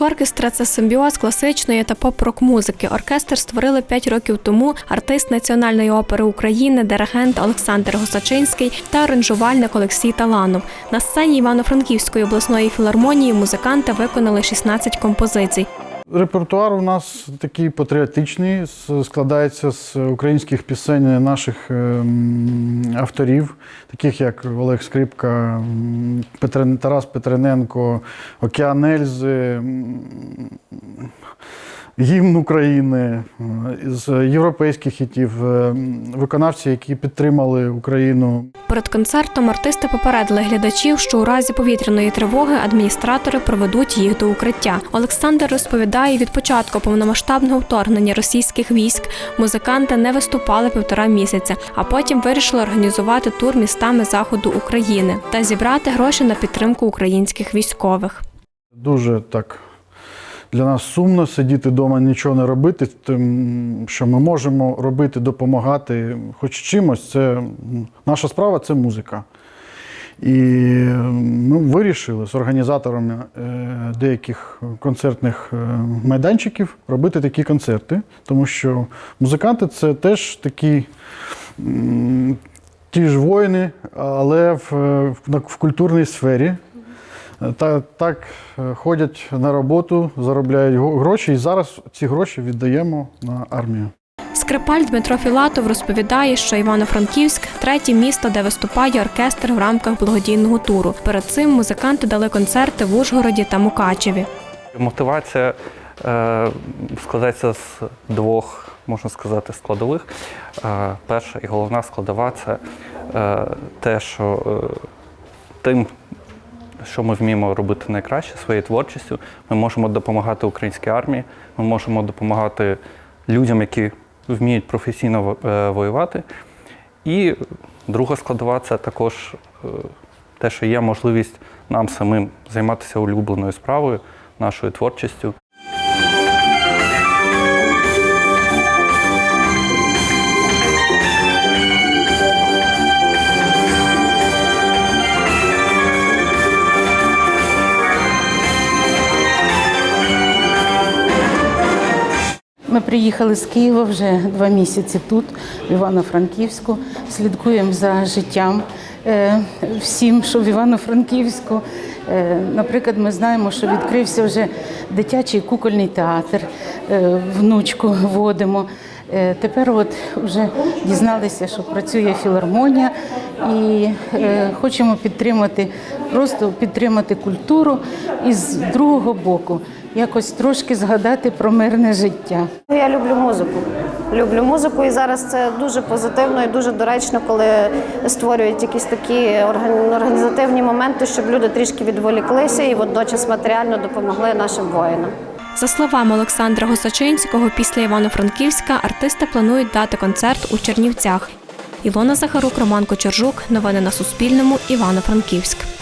Голос оркестра це симбіоз класичної та поп-рок музики. Оркестр створили 5 років тому артист Національної опери України, диригент Олександр Госачинський та аранжувальник Олексій Таланов. На сцені Івано-Франківської обласної філармонії музиканти виконали 16 композицій. Репертуар у нас такий патріотичний, складається з українських пісень наших ем, авторів, таких як Олег Скрипка, Тарас Петрененко, Океан Ельзи, гімн України, е, з європейських хітів, е, виконавці, які підтримали Україну. Перед концертом артисти попередили глядачів, що у разі повітряної тривоги адміністратори проведуть їх до укриття. Олександр розповідає, від початку повномасштабного вторгнення російських військ музиканти не виступали півтора місяця, а потім вирішили організувати тур містами заходу України та зібрати гроші на підтримку українських військових. Дуже так для нас сумно сидіти вдома, нічого не робити. Тим, що ми можемо робити, допомагати хоч чимось. Це наша справа це музика. І ми вирішили з організаторами е, деяких концертних е, майданчиків робити такі концерти, тому що музиканти це теж такі ті ж воїни, але в, в, в культурній сфері. Та, так е, ходять на роботу, заробляють гроші, і зараз ці гроші віддаємо на армію. Скрипаль Дмитро Філатов розповідає, що Івано-Франківськ третє місто, де виступає оркестр в рамках благодійного туру. Перед цим музиканти дали концерти в Ужгороді та Мукачеві. Мотивація е, складається з двох, можна сказати, складових. Е, перша і головна складова це е, те, що е, тим, що ми вміємо робити найкраще своєю творчістю, ми можемо допомагати українській армії, ми можемо допомагати людям, які вміють професійно е, воювати. І друга складова це також е, те, що є можливість нам самим займатися улюбленою справою, нашою творчістю. Ми приїхали з Києва вже два місяці тут, в Івано-Франківську. Слідкуємо за життям е, всім, що в Івано-Франківську. Е, Наприклад, ми знаємо, що відкрився вже дитячий кукольний театр, е, внучку водимо. Е, Тепер от вже дізналися, що працює філармонія, і е, хочемо підтримати, просто підтримати культуру і з другого боку якось трошки згадати про мирне життя. Я люблю музику. Люблю музику, і зараз це дуже позитивно і дуже доречно, коли створюють якісь такі орган- організативні моменти, щоб люди трішки відволіклися і водночас матеріально допомогли нашим воїнам. За словами Олександра Госачинського, після Івано-Франківська артисти планують дати концерт у Чернівцях. Ілона Захарук, Роман Кочержук. Новини на Суспільному. Івано-Франківськ.